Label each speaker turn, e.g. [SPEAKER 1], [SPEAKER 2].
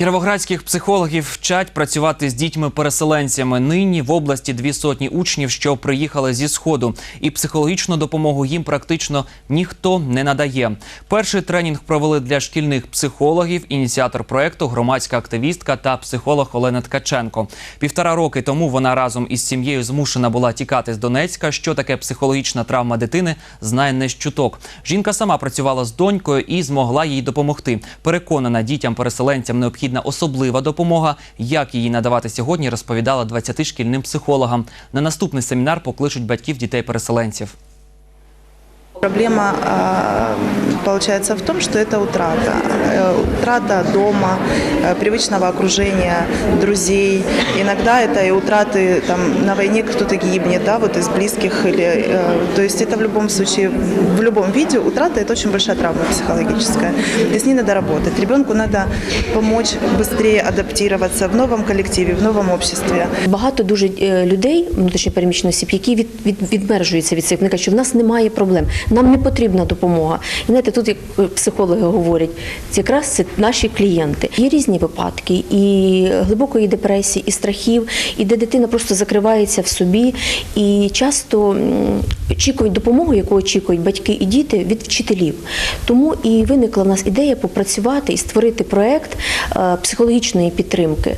[SPEAKER 1] Кіровоградських психологів вчать працювати з дітьми-переселенцями. Нині в області дві сотні учнів, що приїхали зі сходу, і психологічну допомогу їм практично ніхто не надає. Перший тренінг провели для шкільних психологів. Ініціатор проекту громадська активістка та психолог Олена Ткаченко. Півтора роки тому вона разом із сім'єю змушена була тікати з Донецька. Що таке психологічна травма дитини, знає не чуток. Жінка сама працювала з донькою і змогла їй допомогти. Переконана, дітям-переселенцям необхідна особлива допомога. Як її надавати сьогодні, розповідала 20 шкільним психологам. На наступний семінар покличуть батьків дітей-переселенців.
[SPEAKER 2] Проблема получается в том, что это утрата. Э, Утрата дома, э, привычного окружения, друзей. Иногда это и утраты там, на войне кто-то гибнет, да, вот из близких. Или, э, то есть это в любом случае, в любом виде утрата – это очень большая травма психологическая. И с ней надо работать. Ребенку надо помочь быстрее адаптироваться в новом коллективе, в новом обществе.
[SPEAKER 3] Багато дуже е, людей, внутрішньо переміщених осіб, які від, від, відмержуються від цих. Вони кажуть, що в нас немає проблем, нам не потрібна допомога. І знаєте, тут як психологи говорять, якраз це наші клієнти. Є різні випадки і глибокої депресії, і страхів, і де дитина просто закривається в собі, і часто очікують допомогу, яку очікують батьки і діти від вчителів. Тому і виникла в нас ідея попрацювати і створити проект е, психологічної підтримки.